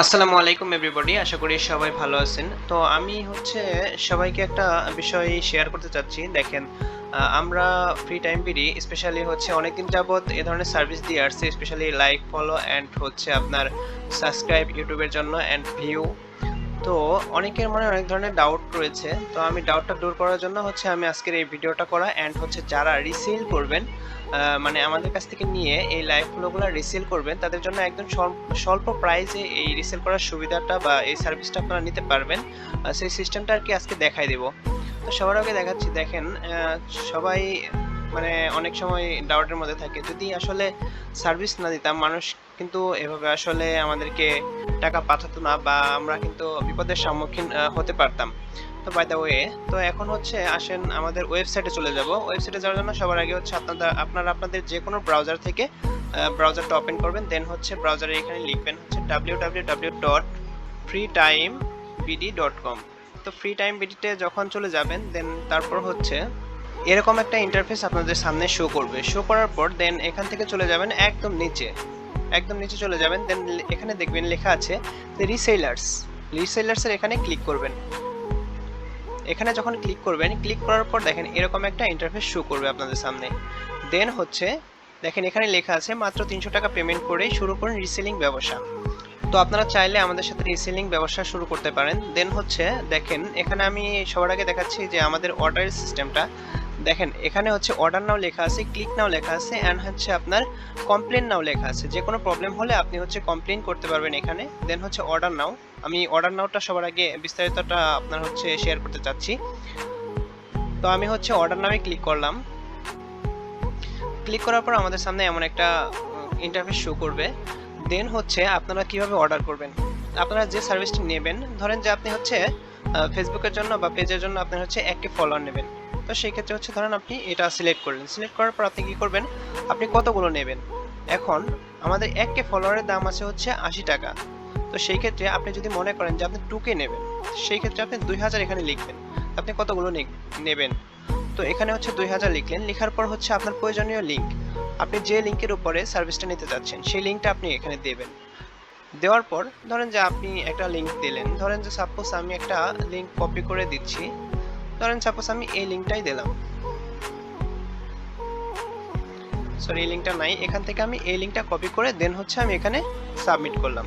আসসালামু আলাইকুম এভরিবডি আশা করি সবাই ভালো আছেন। তো আমি হচ্ছে সবাইকে একটা বিষয় শেয়ার করতে চাচ্ছি। দেখেন আমরা ফ্রি টাইম পিডি স্পেশালি হচ্ছে অনেকদিন যাবৎ এ ধরনের সার্ভিস দিয়ে আসছে স্পেশালি লাইক ফলো অ্যান্ড হচ্ছে আপনার সাবস্ক্রাইব ইউটিউবের জন্য অ্যান্ড ভিউ তো অনেকের মনে অনেক ধরনের ডাউট রয়েছে। তো আমি ডাউটটা দূর করার জন্য হচ্ছে আমি আজকের এই ভিডিওটা করা অ্যান্ড হচ্ছে যারা রিসেল করবেন মানে আমাদের কাছ থেকে নিয়ে এই লাইভ ফ্লোগুলো রিসেল করবেন, তাদের জন্য একদম স্বল্প স্বল্প প্রাইসে এই রিসেল করার সুবিধাটা বা এই সার্ভিসটা আপনারা নিতে পারবেন। সেই সিস্টেমটা আর কি আজকে দেখাই দেবো। তো সবার আগে দেখাচ্ছি, দেখেন সবাই মানে অনেক সময় ডাউটের মধ্যে থাকে। যদি আসলে সার্ভিস না দিতাম, মানুষ কিন্তু এভাবে আসলে আমাদেরকে টাকা পাঠাতো না বা আমরা কিন্তু বিপদের সম্মুখীন হতে পারতাম। তো বাই দ্য ওয়ে তো এখন হচ্ছে আসেন আমাদের ওয়েবসাইটে চলে যাব। ওয়েবসাইটে যাওয়ার জন্য সবার আগে হচ্ছে আপনাদের, আপনারা আপনাদের যে কোনো ব্রাউজার থেকে ব্রাউজারটা ওপেন করবেন। দেন হচ্ছে ব্রাউজারে এখানে লিখবেন হচ্ছে W W W dot free time BD dot com তো ফ্রি টাইম বিডিতে যখন চলে যাবেন দেন তারপর হচ্ছে এরকম একটা ইন্টারফেস আপনাদের সামনে শো করবে। শো করার পর দেন এখান থেকে চলে যাবেন একদম নিচে। একদম নিচে চলে যাবেন দেন এখানে দেখবেন লেখা আছে রিসেলার্স রিসেলার্সের এখানে ক্লিক করবেন। এখানে যখন ক্লিক করবেন ক্লিক করার পর দেখেন এরকম একটা ইন্টারফেস শো করবে আপনাদের সামনে। দেন হচ্ছে, দেখেন এখানে লেখা আছে মাত্র তিনশো টাকা পেমেন্ট করেই শুরু করুন রিসেলিং ব্যবসা। তো আপনারা চাইলে আমাদের সাথে রিসেলিং ব্যবসা শুরু করতে পারেন। দেন হচ্ছে, দেখেন, এখানে আমি সবার আগে দেখাচ্ছি যে আমাদের অর্ডারের সিস্টেমটা দেখেন, এখানে হচ্ছে অর্ডার নাও লেখা আছে ক্লিক নাও লেখা আছে অ্যান্ড হচ্ছে আপনার কমপ্লেন নাও লেখা আছে। যে কোনো প্রবলেম হলে আপনি হচ্ছে কমপ্লেন করতে পারবেন এখানে। দেন হচ্ছে অর্ডার নাও। আমি অর্ডার নাওটা সবার আগে বিস্তারিতটা আপনার হচ্ছে শেয়ার করতে চাচ্ছি। তো আমি হচ্ছে অর্ডার নামে ক্লিক করলাম। ক্লিক করার পর আমাদের সামনে এমন একটা ইন্টারফেস শো করবে। দেন হচ্ছে আপনারা কীভাবে অর্ডার করবেন? আপনারা যে সার্ভিসটি নেবেন, ধরেন যে আপনি হচ্ছে ফেসবুকের জন্য বা পেজের জন্য আপনি হচ্ছে একটি ফলোয়ার নেবেন। তো সেই ক্ষেত্রে হচ্ছে ধরেন আপনি এটা সিলেক্ট করলেন। সিলেক্ট করার পর আপনি কি করবেন? আপনি কতগুলো নেবেন? এখন আমাদের একটি ফলোয়ারের দাম আছে হচ্ছে আশি টাকা। তো সেই ক্ষেত্রে আপনি যদি মনে করেন যে আপনি টুকে নেবেন, সেই ক্ষেত্রে আপনি দুই হাজার এখানে লিখবেন। আপনি কতগুলো নেবেন? তো এখানে হচ্ছে দুই হাজার লিখলেন। লেখার পর হচ্ছে আপনার প্রয়োজনীয় লিঙ্ক আপনি যে লিঙ্কের উপরে সার্ভিসটা নিতে চাচ্ছেন, সেই লিঙ্কটা আপনি এখানে দেবেন। দেওয়ার পর ধরেন যে আপনি একটা লিঙ্ক দিলেন। ধরেন যে সাপোজ আমি একটা লিঙ্ক কপি করে দিচ্ছি। ধরেন সাপোজ আমি এই লিঙ্কটাই দিলাম। সরি এই লিঙ্কটা নাই। এখান থেকে আমি এই লিঙ্কটা কপি করে দেন হচ্ছে আমি এখানে সাবমিট করলাম।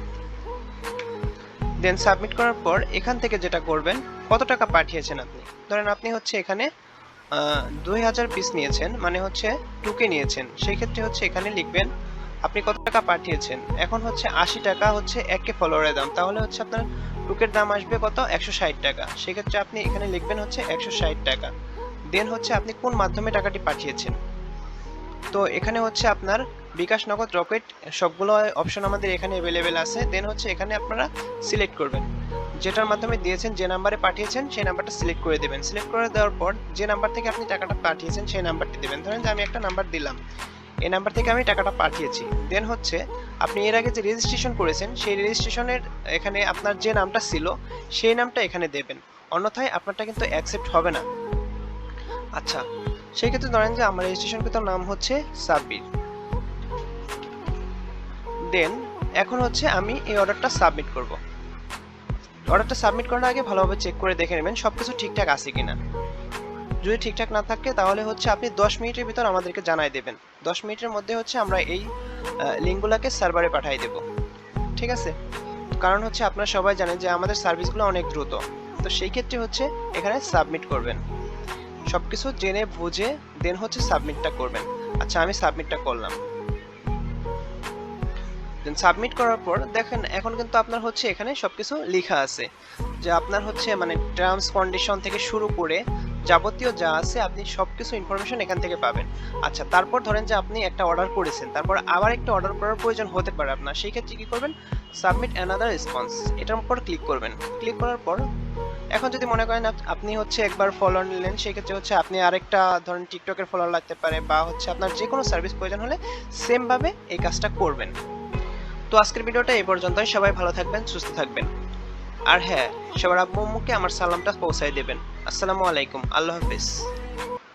দেন সাবমিট করার পর এখান থেকে যেটা করবেন, কত টাকা পাঠিয়েছেন আপনি? ধরেন, আপনি হচ্ছে এখানে দুই হাজার পিস নিয়েছেন মানে হচ্ছে টুকে নিয়েছেন। সেই ক্ষেত্রে হচ্ছে এখানে লিখবেন, আপনি কত টাকা পাঠিয়েছেন? এখন হচ্ছে আশি টাকা হচ্ছে একে ফলোয়ারের দাম। তাহলে হচ্ছে আপনার টুকের দাম আসবে কত? একশো ষাট টাকা। সেক্ষেত্রে আপনি এখানে লিখবেন হচ্ছে একশো ষাট টাকা। দেন হচ্ছে আপনি কোন মাধ্যমে টাকাটি পাঠিয়েছেন? তো এখানে হচ্ছে আপনার বিকাশ নগদ রকেট সবগুলো অপশন আমাদের এখানে অ্যাভেলেবেল আছে। দেন হচ্ছে এখানে আপনারা সিলেক্ট করবেন। যেটার মাধ্যমে দিয়েছেন, যে নাম্বারে পাঠিয়েছেন, সেই নাম্বারটা সিলেক্ট করে দেবেন। সিলেক্ট করে দেওয়ার পর যে নাম্বার থেকে আপনি টাকাটা পাঠিয়েছেন, সেই নাম্বারটি দেবেন। ধরেন যে আমি একটা নাম্বার দিলাম। এই নাম্বার থেকে আমি টাকাটা পাঠিয়েছি। দেন হচ্ছে, আপনি এর আগে যে রেজিস্ট্রেশন করেছেন, সেই রেজিস্ট্রেশনের এখানে আপনার যে নামটা ছিল, সেই নামটা এখানে দেবেন। অন্যথায় আপনারটা কিন্তু অ্যাকসেপ্ট হবে না। আচ্ছা সেই ক্ষেত্রে ধরেন যে আমার রেজিস্ট্রেশনকৃত নাম হচ্ছে সাব্বির। দেন এখন হচ্ছে আমি এই অর্ডারটা সাবমিট করব। অর্ডারটা সাবমিট করার আগে ভালোভাবে চেক করে দেখে নেবেন সব কিছু ঠিকঠাক আছে কিনা। যদি ঠিকঠাক না থাকে, তাহলে হচ্ছে আপনি দশ মিনিটের ভিতর আমাদেরকে জানাই দেবেন। দশ মিনিটের মধ্যে হচ্ছে আমরা এই লিঙ্কগুলোকে সার্ভারে পাঠিয়ে দেব। ঠিক আছে? কারণ হচ্ছে আপনারা সবাই জানেন যে আমাদের সার্ভিসগুলো অনেক দ্রুত। তো সেই ক্ষেত্রে হচ্ছে এখানে সাবমিট করবেন। সব কিছু জেনে বুঝে দেন হচ্ছে সাবমিটটা করবেন। আচ্ছা আমি সাবমিটটা করলাম। দেন সাবমিট করার পর দেখেন, এখন কিন্তু আপনার হচ্ছে এখানে সব কিছু লেখা আছে। যে আপনার হচ্ছে মানে টার্মস কন্ডিশন থেকে শুরু করে যাবতীয় যা আছে আপনি সব কিছু ইনফরমেশন এখান থেকে পাবেন। আচ্ছা তারপর ধরেন যে আপনি একটা অর্ডার করেছেন, তারপর আবার একটা অর্ডার করার প্রয়োজন হতে পারে আপনার। সেই ক্ষেত্রে কী করবেন? সাবমিট অ্যানাদার রেসপন্স এটার উপর ক্লিক করবেন। ক্লিক করার পর এখন যদি মনে করেন আপনি হচ্ছে একবার ফলোয়ার নিলেন, সেই ক্ষেত্রে হচ্ছে আপনি আরেকটা ধরেন টিকটকের ফলোয়ার লাগতে পারে বা হচ্ছে আপনার যে কোনো সার্ভিস প্রয়োজন হলে সেমভাবে এই কাজটা করবেন। তো আজকের ভিডিওটা এই পর্যন্তই। সবাই ভালো থাকবেন, সুস্থ থাকবেন। আর হ্যাঁ সবার আব্বু আম্মুকে আমার সালামটা পৌঁছায় দেবেন। আসসালামু আলাইকুম আল্লাহ হাফিজ।